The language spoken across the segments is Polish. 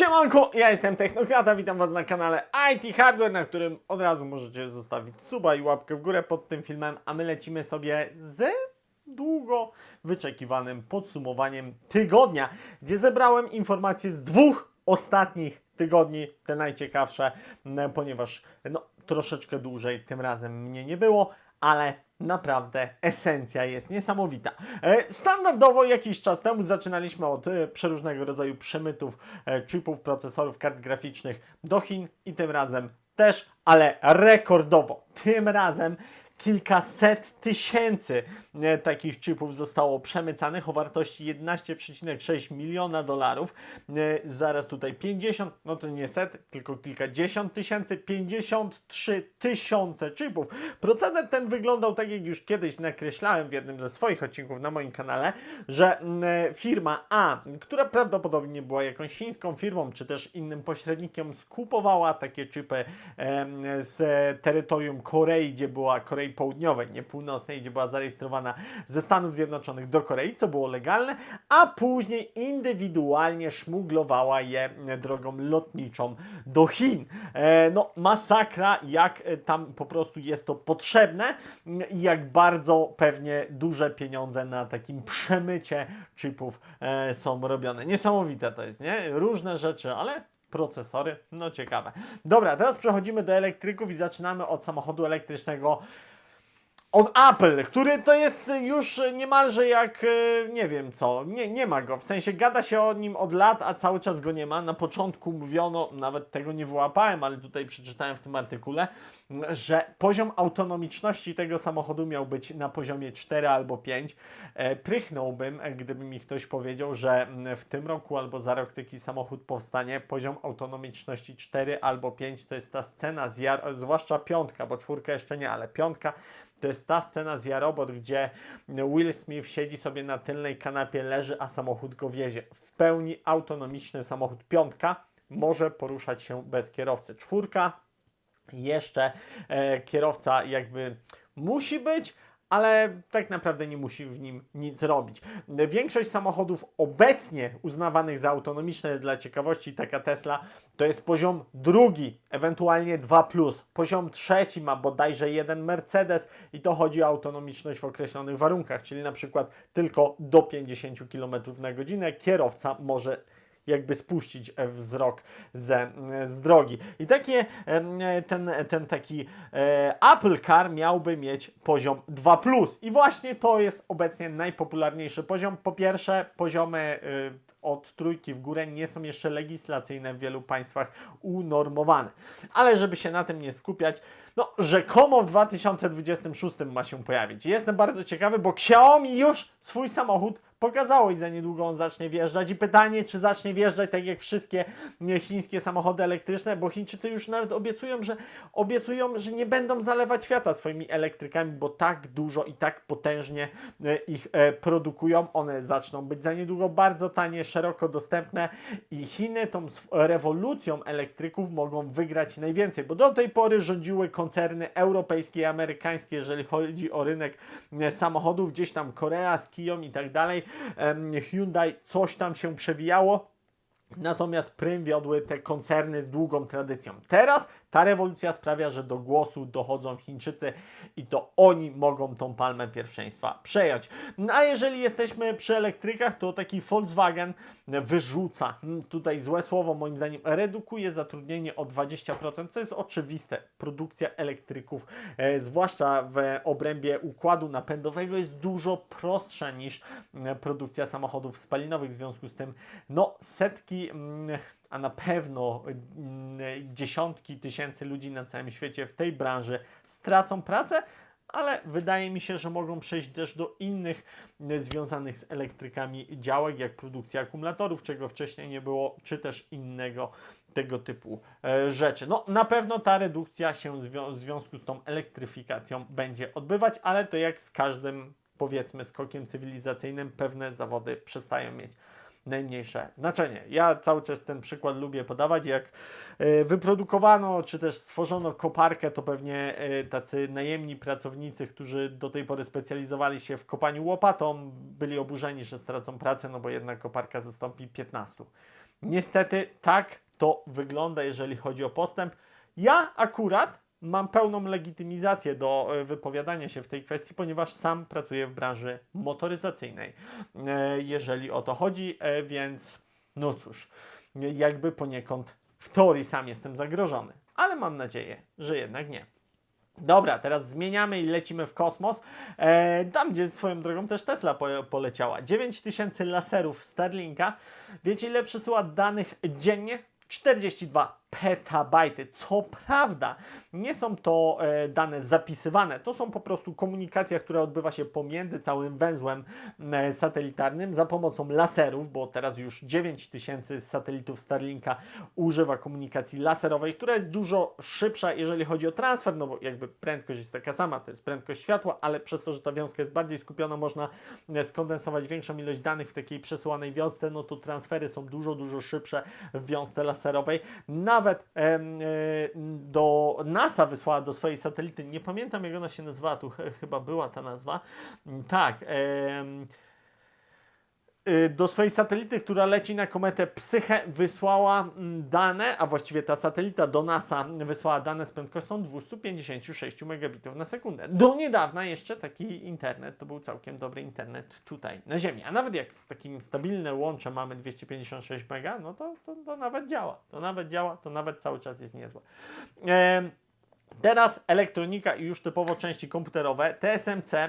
Siemanko, ja jestem Technokrata, witam Was na kanale IT Hardware, na którym od razu możecie zostawić suba i łapkę w górę pod tym filmem, a my lecimy sobie z długo wyczekiwanym podsumowaniem tygodnia, gdzie zebrałem informacje z dwóch ostatnich tygodni, te najciekawsze, ponieważ no, troszeczkę dłużej tym razem mnie nie było, ale naprawdę esencja jest niesamowita. E, Standardowo jakiś czas temu zaczynaliśmy od e, przeróżnego rodzaju przemytów e, chipów, procesorów, kart graficznych do Chin i tym razem też, ale rekordowo. Tym razem kilkaset tysięcy takich chipów zostało przemycanych o wartości 11,6 miliona dolarów. Zaraz tutaj 50, no to nie set, tylko kilkadziesiąt tysięcy, 53 tysiące chipów. Proceder ten wyglądał tak, jak już kiedyś nakreślałem w jednym ze swoich odcinków na moim kanale, że firma A, która prawdopodobnie była jakąś chińską firmą, czy też innym pośrednikiem, skupowała takie chipy z terytorium Korei, gdzie była Korei Południowej, nie Północnej, gdzie była zarejestrowana ze Stanów Zjednoczonych do Korei, co było legalne, a później indywidualnie szmuglowała je drogą lotniczą do Chin. E, no, masakra, jak e, tam po prostu jest to potrzebne i jak bardzo pewnie duże pieniądze na takim przemycie chipów e, są robione. Niesamowite to jest, nie? Różne rzeczy, ale procesory, no ciekawe. Dobra, teraz przechodzimy do elektryków i zaczynamy od samochodu elektrycznego od Apple, który to jest już niemalże jak e, nie wiem co, nie, nie ma go. W sensie gada się o nim od lat, a cały czas go nie ma. Na początku mówiono, nawet tego nie wyłapałem, ale tutaj przeczytałem w tym artykule, że poziom autonomiczności tego samochodu miał być na poziomie 4 albo 5. E, Prychnąłbym, gdyby mi ktoś powiedział, że w tym roku albo za rok taki samochód powstanie. Poziom autonomiczności 4 albo 5 to jest ta scena z zwłaszcza piątka, bo czwórka jeszcze nie, ale piątka to jest ta scena z Jarobot, gdzie Will Smith siedzi sobie na tylnej kanapie, leży, a samochód go wiezie. W pełni autonomiczny samochód piątka może poruszać się bez kierowcy. Czwórka jeszcze e, kierowca jakby musi być, ale tak naprawdę nie musi w nim nic robić. Większość samochodów obecnie uznawanych za autonomiczne dla ciekawości, taka Tesla, to jest poziom drugi, ewentualnie 2. Poziom trzeci ma bodajże jeden Mercedes i to chodzi o autonomiczność w określonych warunkach, czyli na przykład tylko do 50 km na godzinę kierowca może jakby spuścić e, wzrok ze, z drogi. I takie, em, ten, ten taki e, Apple Car miałby mieć poziom 2. I właśnie to jest obecnie najpopularniejszy poziom. Po pierwsze, poziomy e, od trójki w górę nie są jeszcze legislacyjne w wielu państwach unormowane. Ale żeby się na tym nie skupiać, no rzekomo w 2026 ma się pojawić. Jestem bardzo ciekawy, bo Xiaomi już swój samochód pokazało i za niedługo on zacznie wjeżdżać. I pytanie, czy zacznie wjeżdżać tak jak wszystkie chińskie samochody elektryczne, bo Chińczycy już nawet obiecują, że obiecują, że nie będą zalewać świata swoimi elektrykami, bo tak dużo i tak potężnie e, ich e, produkują. One zaczną być za niedługo bardzo tanie, szeroko dostępne i Chiny tą rewolucją elektryków mogą wygrać najwięcej, bo do tej pory rządziły koncerny europejskie i amerykańskie, jeżeli chodzi o rynek e, samochodów, gdzieś tam Korea z Kiją i tak dalej. Hyundai coś tam się przewijało. Natomiast prym wiodły te koncerny z długą tradycją. Teraz ta rewolucja sprawia, że do głosu dochodzą Chińczycy i to oni mogą tą palmę pierwszeństwa przejąć. No a jeżeli jesteśmy przy elektrykach, to taki Volkswagen wyrzuca, hmm, tutaj złe słowo moim zdaniem, redukuje zatrudnienie o 20%, co jest oczywiste. Produkcja elektryków, e, zwłaszcza w obrębie układu napędowego, jest dużo prostsza niż e, produkcja samochodów spalinowych. W związku z tym, no, setki. Mm, a na pewno mm, dziesiątki tysięcy ludzi na całym świecie w tej branży stracą pracę, ale wydaje mi się, że mogą przejść też do innych mm, związanych z elektrykami działek, jak produkcja akumulatorów, czego wcześniej nie było, czy też innego tego typu e, rzeczy. No, na pewno ta redukcja się w zwią- w związku z tą elektryfikacją będzie odbywać, ale to jak z każdym, powiedzmy, skokiem cywilizacyjnym, pewne zawody przestają mieć najmniejsze znaczenie. Ja cały czas ten przykład lubię podawać. Jak e, wyprodukowano czy też stworzono koparkę, to pewnie e, tacy najemni pracownicy, którzy do tej pory specjalizowali się w kopaniu łopatą, byli oburzeni, że stracą pracę, no bo jednak koparka zastąpi 15 Niestety tak to wygląda, jeżeli chodzi o postęp. Ja akurat mam pełną legitymizację do e, wypowiadania się w tej kwestii, ponieważ sam pracuję w branży motoryzacyjnej, e, jeżeli o to chodzi, e, więc no cóż, jakby poniekąd w teorii sam jestem zagrożony, ale mam nadzieję, że jednak nie. Dobra, teraz zmieniamy i lecimy w kosmos. E, tam, gdzie swoją drogą też Tesla po, poleciała. 9000 laserów Starlinka. Wiecie, ile przesyła danych dziennie? 42 petabajty. Co prawda, nie są to e, dane zapisywane, to są po prostu komunikacja, która odbywa się pomiędzy całym węzłem e, satelitarnym za pomocą laserów, bo teraz już 9000 satelitów Starlinka używa komunikacji laserowej, która jest dużo szybsza, jeżeli chodzi o transfer, no bo jakby prędkość jest taka sama, to jest prędkość światła, ale przez to, że ta wiązka jest bardziej skupiona, można e, skondensować większą ilość danych w takiej przesyłanej wiązce, no to transfery są dużo, dużo szybsze w wiązce laserowej. Nawet e, do NASA wysłała do swojej satelity, nie pamiętam jak ona się nazywała, tu ch chyba była ta nazwa, tak, em, y, do swojej satelity, która leci na kometę Psyche, wysłała mm, dane, a właściwie ta satelita do NASA wysłała dane z prędkością 256 megabitów na sekundę. Do niedawna jeszcze taki internet, to był całkiem dobry internet tutaj na Ziemi. A nawet jak z takim stabilne łącze mamy 256 mega, no to, to, to nawet działa. To nawet działa, to nawet cały czas jest niezłe. Em, Teraz elektronika i już typowo części komputerowe. TSMC y,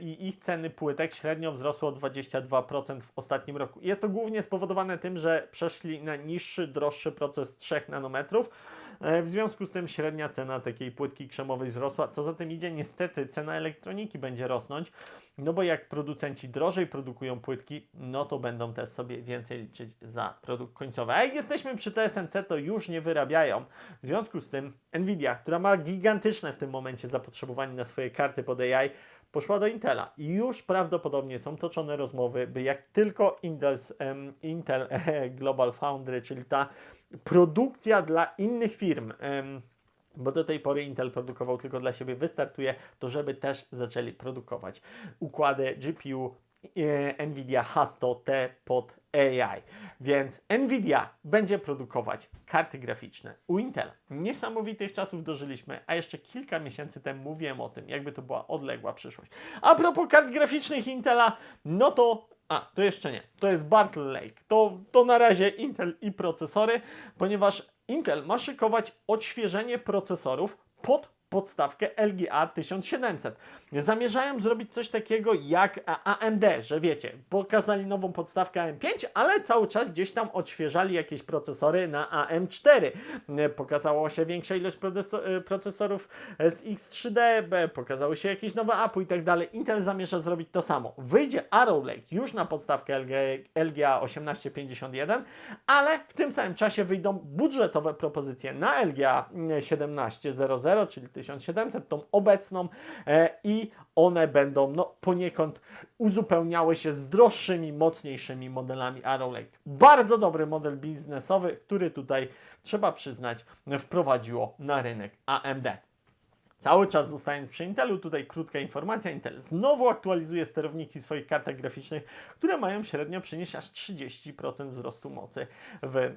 i ich ceny płytek średnio wzrosły o 22% w ostatnim roku. Jest to głównie spowodowane tym, że przeszli na niższy, droższy proces 3 nanometrów. E, W związku z tym średnia cena takiej płytki krzemowej wzrosła. Co za tym idzie, niestety cena elektroniki będzie rosnąć, no bo jak producenci drożej produkują płytki, no to będą też sobie więcej liczyć za produkt końcowy. A jak jesteśmy przy TSMC, to już nie wyrabiają. W związku z tym Nvidia, która ma gigantyczne w tym momencie zapotrzebowanie na swoje karty pod AI, poszła do Intela i już prawdopodobnie są toczone rozmowy, by jak tylko Intel's, em, Intel Global Foundry, czyli ta produkcja dla innych firm, em, bo do tej pory Intel produkował tylko dla siebie, wystartuje, to żeby też zaczęli produkować układy GPU e, Nvidia Hasto T pod AI. Więc Nvidia będzie produkować karty graficzne u Intela. Niesamowitych czasów dożyliśmy, a jeszcze kilka miesięcy temu mówiłem o tym, jakby to była odległa przyszłość. A propos kart graficznych Intela, no to a, to jeszcze nie. To jest Bartle Lake. To, to na razie Intel i procesory, ponieważ Intel ma szykować odświeżenie procesorów pod podstawkę LGA 1700. Zamierzają zrobić coś takiego jak A- AMD, że wiecie, pokazali nową podstawkę AM5, ale cały czas gdzieś tam odświeżali jakieś procesory na AM4. E, Pokazało się większa ilość e, procesorów z X3D, B, pokazały się jakieś nowe APU i tak dalej. Intel zamierza zrobić to samo. Wyjdzie Arrow Lake już na podstawkę LG, LGA 1851, ale w tym samym czasie wyjdą budżetowe propozycje na LGA 1700, czyli 1700, tą obecną e, i one będą no, poniekąd uzupełniały się z droższymi, mocniejszymi modelami Arrow Lake. Bardzo dobry model biznesowy, który tutaj trzeba przyznać wprowadziło na rynek AMD. Cały czas zostając przy Intelu, tutaj krótka informacja. Intel znowu aktualizuje sterowniki swoich kartach graficznych, które mają średnio przynieść aż 30% wzrostu mocy w e,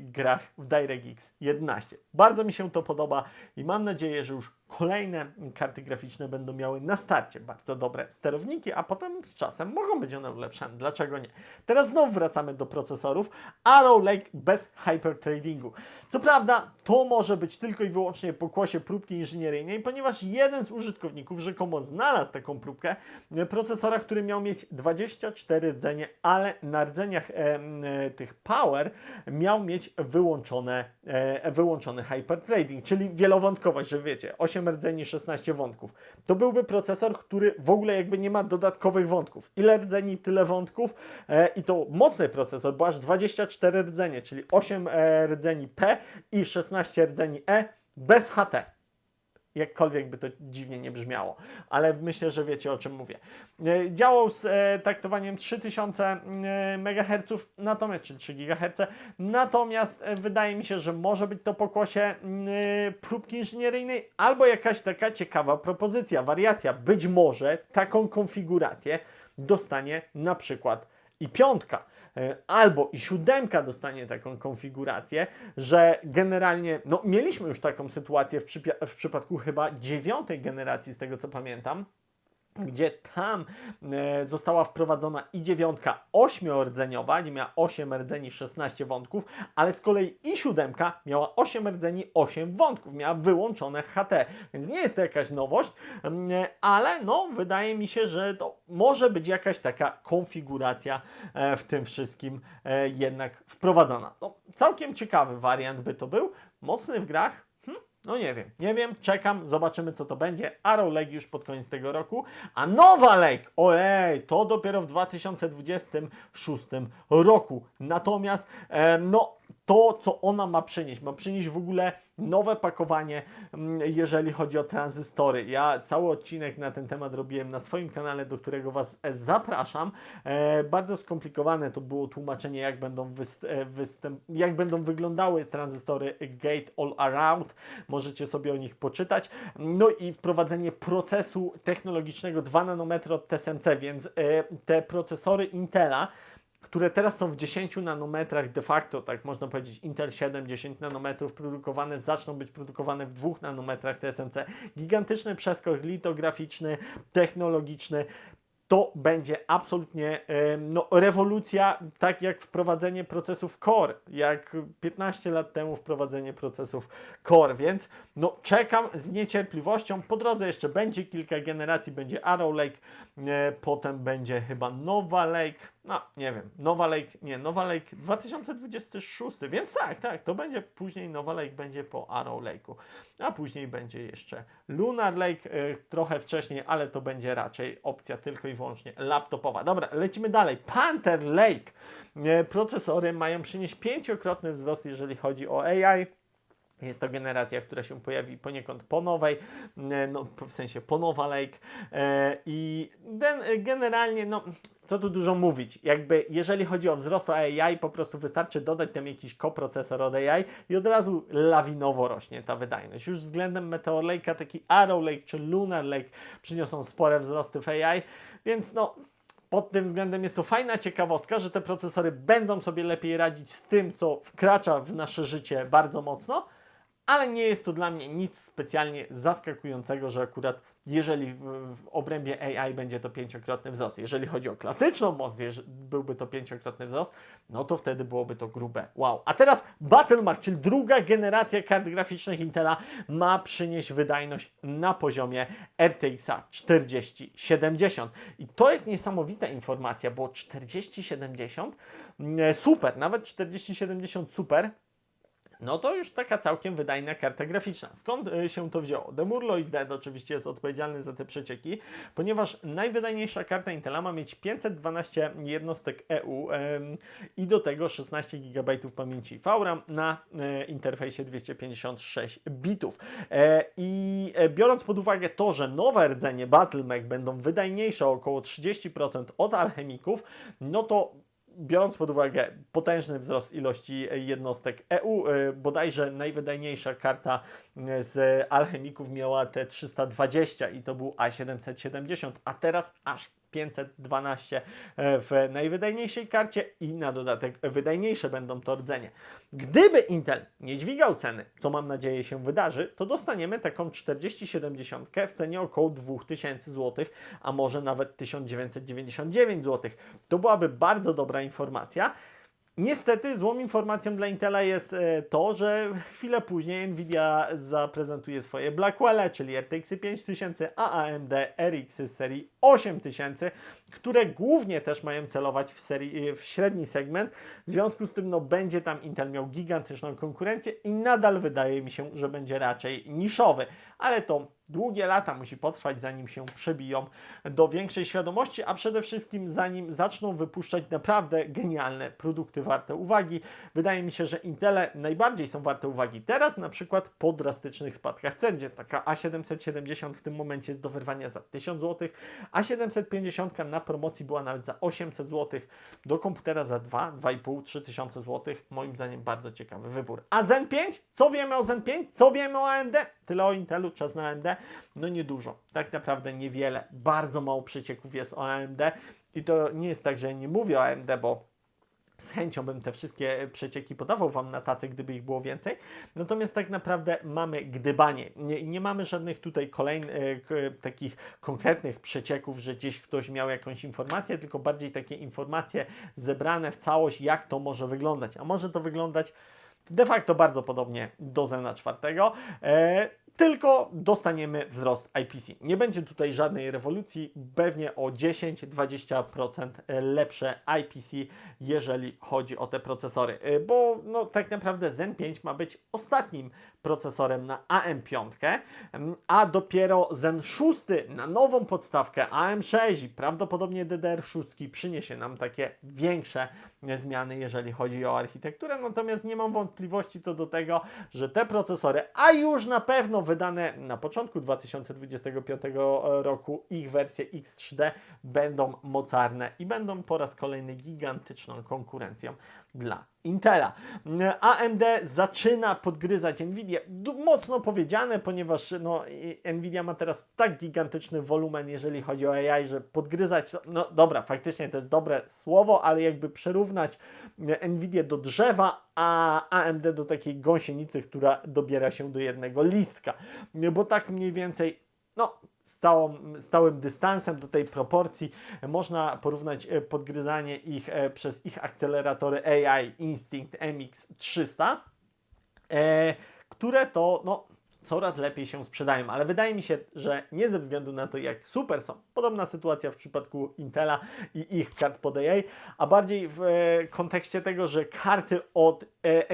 grach w DirectX 11. Bardzo mi się to podoba i mam nadzieję, że już kolejne karty graficzne będą miały na starcie bardzo dobre sterowniki, a potem z czasem mogą być one ulepszane. Dlaczego nie? Teraz znowu wracamy do procesorów. Arrow Lake bez hypertradingu. Co prawda, to może być tylko i wyłącznie pokłosie próbki inżynieryjnej, ponieważ jeden z użytkowników rzekomo znalazł taką próbkę procesora, który miał mieć 24 rdzenie, ale na rdzeniach e, tych Power miał mieć wyłączone, e, wyłączony hypertrading, czyli wielowątkowość, że wiecie, 8 rdzeni, 16 wątków. To byłby procesor, który w ogóle jakby nie ma dodatkowych wątków. Ile rdzeni, tyle wątków e, i to mocny procesor, bo aż 24 rdzenie, czyli 8 e, rdzeni P i 16 rdzeni E bez HT jakkolwiek by to dziwnie nie brzmiało, ale myślę, że wiecie o czym mówię. E, Działał z e, taktowaniem 3000 e, MHz, natomiast, czy 3 GHz, natomiast wydaje mi się, że może być to pokłosie e, próbki inżynieryjnej albo jakaś taka ciekawa propozycja, wariacja. Być może taką konfigurację dostanie na przykład i piątka. E, albo i siódemka dostanie taką konfigurację, że generalnie, no mieliśmy już taką sytuację w, w przypadku chyba dziewiątej generacji, z tego co pamiętam, gdzie tam e, została wprowadzona i dziewiątka ośmiordzeniowa, nie miała 8 rdzeni, 16 wątków, ale z kolei i siódemka miała 8 rdzeni, 8 wątków, miała wyłączone HT, więc nie jest to jakaś nowość, mm, ale no wydaje mi się, że to może być jakaś taka konfiguracja e, w tym wszystkim e, jednak wprowadzona. No, całkiem ciekawy wariant by to był, mocny w grach? No nie wiem, nie wiem, czekam, zobaczymy co to będzie. Arrow Lake już pod koniec tego roku, a nowa Lake, ojej, to dopiero w 2026 roku. Natomiast, e, no, to co ona ma przynieść, ma przynieść w ogóle nowe pakowanie, mm, jeżeli chodzi o tranzystory. Ja cały odcinek na ten temat robiłem na swoim kanale, do którego Was e, zapraszam. E, bardzo skomplikowane to było tłumaczenie, jak będą, e, jak będą wyglądały tranzystory Gate All Around. Możecie sobie o nich poczytać. No i wprowadzenie procesu technologicznego 2 nanometry od TSMC, więc e, te procesory Intela które teraz są w 10 nanometrach de facto, tak można powiedzieć, Intel 7, 10 nanometrów produkowane, zaczną być produkowane w 2 nanometrach TSMC. Gigantyczny przeskok litograficzny, technologiczny. To będzie absolutnie no, rewolucja, tak jak wprowadzenie procesów Core, jak 15 lat temu wprowadzenie procesów Core, więc no, czekam z niecierpliwością. Po drodze jeszcze będzie kilka generacji, będzie Arrow Lake, e, potem będzie chyba Nowa Lake, no nie wiem, Nowa Lake, nie, Nowa Lake 2026, więc tak, tak, to będzie później Nowa Lake będzie po Arrow Lake'u, a później będzie jeszcze Lunar Lake, e, trochę wcześniej, ale to będzie raczej opcja tylko i wyłącznie laptopowa. Dobra, lecimy dalej. Panther Lake. E, Procesory mają przynieść pięciokrotny wzrost, jeżeli chodzi o AI. Jest to generacja, która się pojawi poniekąd po nowej, e, no, w sensie po Nowa Lake e, i generalnie, no, co tu dużo mówić, jakby jeżeli chodzi o wzrost AI, po prostu wystarczy dodać tam jakiś koprocesor od AI i od razu lawinowo rośnie ta wydajność. Już względem Meteor Lake'a taki Arrow Lake czy Lunar Lake przyniosą spore wzrosty w AI, więc no, pod tym względem jest to fajna ciekawostka, że te procesory będą sobie lepiej radzić z tym, co wkracza w nasze życie bardzo mocno, ale nie jest to dla mnie nic specjalnie zaskakującego, że akurat jeżeli w, obrębie AI będzie to pięciokrotny wzrost, jeżeli chodzi o klasyczną moc, byłby to pięciokrotny wzrost, no to wtedy byłoby to grube. Wow. A teraz Battlemark, czyli druga generacja kart graficznych Intela ma przynieść wydajność na poziomie RTX 4070. I to jest niesamowita informacja, bo 4070 mm, super, nawet 4070 super, no to już taka całkiem wydajna karta graficzna. Skąd y, się to wzięło? Demurlo is Dead oczywiście jest odpowiedzialny za te przecieki, ponieważ najwydajniejsza karta Intela ma mieć 512 jednostek EU i do tego 16 GB pamięci VRAM na e, interfejsie 256 bitów. E, I e, biorąc pod uwagę to, że nowe rdzenie BattleMech będą wydajniejsze o około 30% od alchemików, no to biorąc pod uwagę potężny wzrost ilości jednostek EU, e, bodajże najwydajniejsza karta e, z alchemików miała te 320 i to był A770, a teraz aż 512 e, w najwydajniejszej karcie i na dodatek wydajniejsze będą to rdzenie. Gdyby Intel nie dźwigał ceny, co mam nadzieję się wydarzy, to dostaniemy taką 4070 w cenie około 2000 zł, a może nawet 1999 zł. To byłaby bardzo dobra informacja. Niestety złą informacją dla Intela jest e, to, że chwilę później Nvidia zaprezentuje swoje Blackwelle, czyli RTX 5000, a AMD RX z serii 8000, które głównie też mają celować w, serii, w średni segment. W związku z tym no, będzie tam Intel miał gigantyczną konkurencję i nadal wydaje mi się, że będzie raczej niszowy, ale to długie lata musi potrwać, zanim się przebiją do większej świadomości, a przede wszystkim zanim zaczną wypuszczać naprawdę genialne produkty warte uwagi. Wydaje mi się, że Intele najbardziej są warte uwagi teraz, na przykład po drastycznych spadkach cen, gdzie taka A770 w tym momencie jest do wyrwania za 1000 zł, a 750 na promocji była nawet za 800 zł, do komputera za 2, 2,5, 3000 zł. Moim zdaniem bardzo ciekawy wybór. A Zen 5? Co wiemy o Zen 5? Co wiemy o AMD? Tyle o Intelu, czas na AMD? No niedużo, tak naprawdę niewiele. Bardzo mało przecieków jest o AMD i to nie jest tak, że nie mówię o AMD, bo z chęcią bym te wszystkie przecieki podawał Wam na tacy, gdyby ich było więcej. Natomiast tak naprawdę mamy gdybanie. Nie, nie mamy żadnych tutaj kolejnych takich konkretnych przecieków, że gdzieś ktoś miał jakąś informację, tylko bardziej takie informacje zebrane w całość, jak to może wyglądać. A może to wyglądać de facto bardzo podobnie do Zena czwartego. Tylko dostaniemy wzrost IPC. Nie będzie tutaj żadnej rewolucji, pewnie o 10-20% lepsze IPC, jeżeli chodzi o te procesory, bo no, tak naprawdę Zen 5 ma być ostatnim procesorem na AM5, em, a dopiero Zen 6 na nową podstawkę AM6 i prawdopodobnie DDR6 przyniesie nam takie większe zmiany, jeżeli chodzi o architekturę. Natomiast nie mam wątpliwości co do tego, że te procesory, a już na pewno wydane na początku 2025 roku ich wersje X3D będą mocarne i będą po raz kolejny gigantyczną konkurencją dla Intela. AMD zaczyna podgryzać Nvidia. Mocno powiedziane, ponieważ no, Nvidia ma teraz tak gigantyczny wolumen, jeżeli chodzi o AI, że podgryzać, no dobra, faktycznie to jest dobre słowo, ale jakby przerównać e, Nvidia do drzewa, a AMD do takiej gąsienicy, która dobiera się do jednego listka. Bo tak mniej więcej, no, stałą, stałym dystansem do tej proporcji można porównać e, podgryzanie ich e, przez ich akceleratory AI Instinct MX300, e, które to no, coraz lepiej się sprzedają, ale wydaje mi się, że nie ze względu na to, jak super są. Podobna sytuacja w przypadku Intela i ich kart pod AI, a bardziej w kontekście tego, że karty od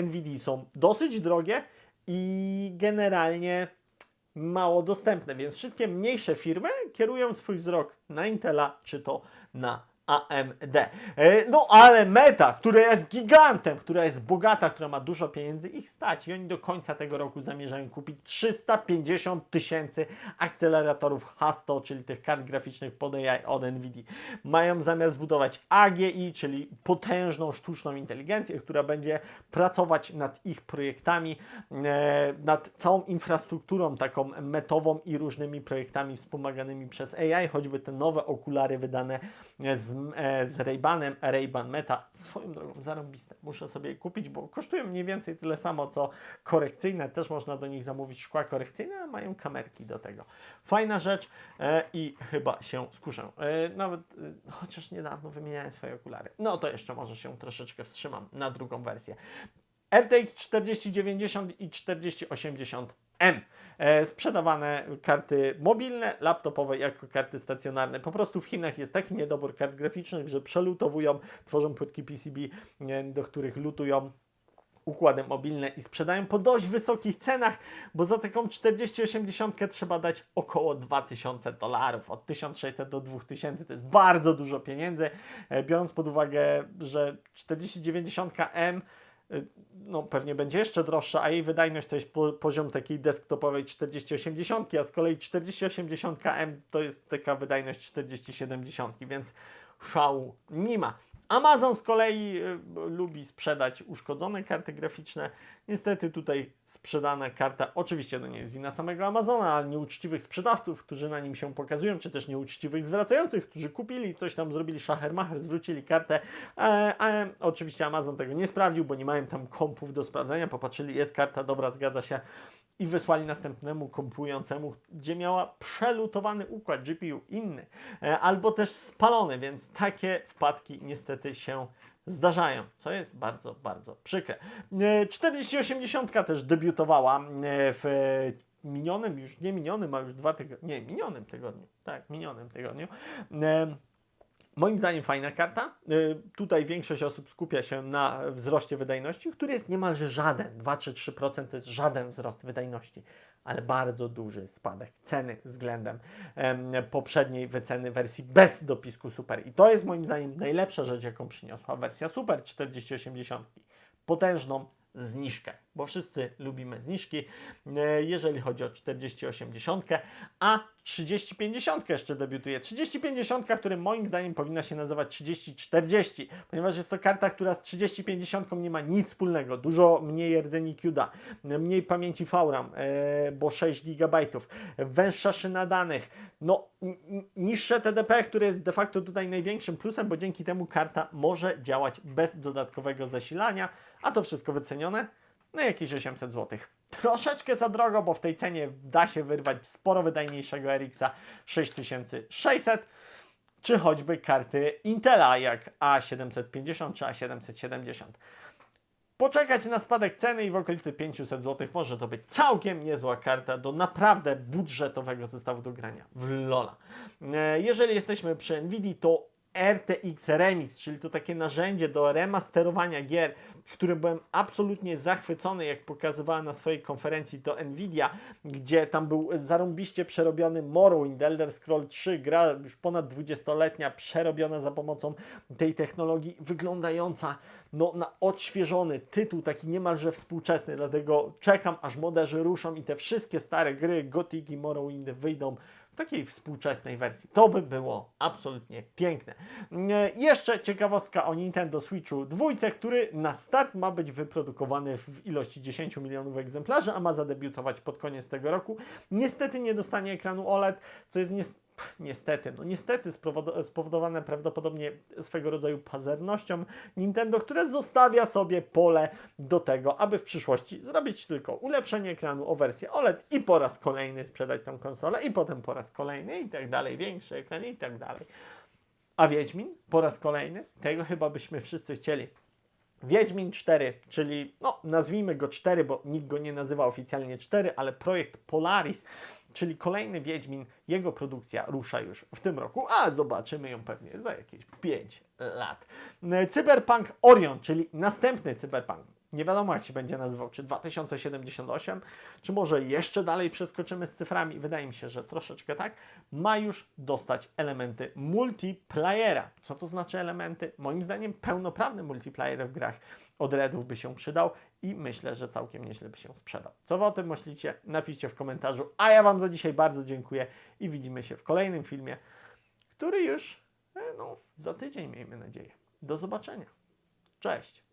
NVIDIA są dosyć drogie i generalnie mało dostępne, więc wszystkie mniejsze firmy kierują swój wzrok na Intela czy to na AMD. E, No ale Meta, która jest gigantem, która jest bogata, która ma dużo pieniędzy, ich stać i oni do końca tego roku zamierzają kupić 350 tysięcy akceleratorów H100, czyli tych kart graficznych pod AI od NVIDIA. Mają zamiar zbudować AGI, czyli potężną sztuczną inteligencję, która będzie pracować nad ich projektami, e, nad całą infrastrukturą taką metową i różnymi projektami wspomaganymi przez AI, choćby te nowe okulary wydane z, e, z Ray-Banem, Ray-Ban Meta, swoją drogą zarąbiste. Muszę sobie kupić, bo kosztują mniej więcej tyle samo, co korekcyjne. Też można do nich zamówić szkła korekcyjne, a mają kamerki do tego. Fajna rzecz e, i chyba się skuszę. E, nawet, e, chociaż niedawno wymieniałem swoje okulary. No to jeszcze może się troszeczkę wstrzymam na drugą wersję. RTX 4090 i 4080M. E, sprzedawane karty mobilne, laptopowe jako karty stacjonarne. Po prostu w Chinach jest taki niedobór kart graficznych, że przelutowują, tworzą płytki PCB, e, do których lutują układy mobilne i sprzedają po dość wysokich cenach, bo za taką 4080 trzeba dać około 2000 dolarów, od 1600 do 2000 to jest bardzo dużo pieniędzy, e, biorąc pod uwagę, że 4090M y, no pewnie będzie jeszcze droższa, a jej wydajność to jest po, poziom takiej desktopowej 4080, a z kolei 4080M to jest taka wydajność 4070, więc szału nie ma. Amazon z kolei y, lubi sprzedać uszkodzone karty graficzne. Niestety tutaj sprzedana karta, oczywiście to nie jest wina samego Amazona, ale nieuczciwych sprzedawców, którzy na nim się pokazują, czy też nieuczciwych zwracających, którzy kupili coś tam, zrobili szachermacher, zwrócili kartę, e, a oczywiście Amazon tego nie sprawdził, bo nie mają tam kompów do sprawdzenia, popatrzyli, jest karta, dobra, zgadza się i wysłali następnemu kompującemu, gdzie miała przelutowany układ GPU inny, e, albo też spalony, więc takie wpadki niestety się zdarzają, co jest bardzo, bardzo przykre. E, 4080 też debiutowała e, w minionym, już nie minionym, a już dwa tygodnie, nie, minionym tygodniu, tak, minionym tygodniu. Moim zdaniem fajna karta. Y, Tutaj większość osób skupia się na wzroście wydajności, który jest niemalże żaden. 2 czy 3% to jest żaden wzrost wydajności, ale bardzo duży spadek ceny względem em, poprzedniej wyceny wersji bez dopisku Super. I to jest moim zdaniem najlepsza rzecz, jaką przyniosła wersja Super 4080. Potężną zniżkę, bo wszyscy lubimy zniżki, e, jeżeli chodzi o 4080, a 3050 jeszcze debiutuje. 3050, który moim zdaniem powinna się nazywać 3040, ponieważ jest to karta, która z 3050 nie ma nic wspólnego. Dużo mniej rdzeni CUDA, mniej pamięci VRAM, e, bo 6 GB, węższa szyna danych, no niższe TDP, które jest de facto tutaj największym plusem, bo dzięki temu karta może działać bez dodatkowego zasilania, a to wszystko wycenione na jakieś 800 zł. Troszeczkę za drogo, bo w tej cenie da się wyrwać sporo wydajniejszego RX-a 6600, czy choćby karty Intela jak A750 czy A770. Poczekać na spadek ceny i w okolicy 500 zł może to być całkiem niezła karta do naprawdę budżetowego zestawu do grania w LoL'a. E, Jeżeli jesteśmy przy Nvidia, to RTX Remix, czyli to takie narzędzie do remasterowania gier, którym byłem absolutnie zachwycony, jak pokazywała na swojej konferencji to Nvidia, gdzie tam był zarąbiście przerobiony Morrowind, Elder Scroll 3, gra już ponad 20-letnia, przerobiona za pomocą tej technologii, wyglądająca no, na odświeżony tytuł, taki niemalże współczesny, dlatego czekam, aż moderzy ruszą i te wszystkie stare gry, Gothic i Morrowind wyjdą w takiej współczesnej wersji. To by było absolutnie piękne. E, Jeszcze ciekawostka o Nintendo Switchu dwójce, który na start ma być wyprodukowany w ilości 10 milionów egzemplarzy, a ma zadebiutować pod koniec tego roku. Niestety nie dostanie ekranu OLED, co jest niestety Niestety, no niestety spowodo- spowodowane prawdopodobnie swego rodzaju pazernością Nintendo, które zostawia sobie pole do tego, aby w przyszłości zrobić tylko ulepszenie ekranu o wersję OLED i po raz kolejny sprzedać tą konsolę i potem po raz kolejny i tak dalej, większy ekran i tak dalej. A Wiedźmin po raz kolejny, tego chyba byśmy wszyscy chcieli. Wiedźmin 4, czyli no, nazwijmy go 4, bo nikt go nie nazywa oficjalnie 4, ale projekt Polaris, czyli kolejny Wiedźmin, jego produkcja rusza już w tym roku, a zobaczymy ją pewnie za jakieś 5 lat. Cyberpunk Orion, czyli następny Cyberpunk. Nie wiadomo jak się będzie nazywał, czy 2078, czy może jeszcze dalej przeskoczymy z cyframi. Wydaje mi się, że troszeczkę tak. Ma już dostać elementy multiplayera. Co to znaczy elementy? Moim zdaniem pełnoprawny multiplayer w grach od Redów by się przydał i myślę, że całkiem nieźle by się sprzedał. Co Wy o tym myślicie? Napiszcie w komentarzu. A ja Wam za dzisiaj bardzo dziękuję i widzimy się w kolejnym filmie, który już e, no, za tydzień miejmy nadzieję. Do zobaczenia. Cześć!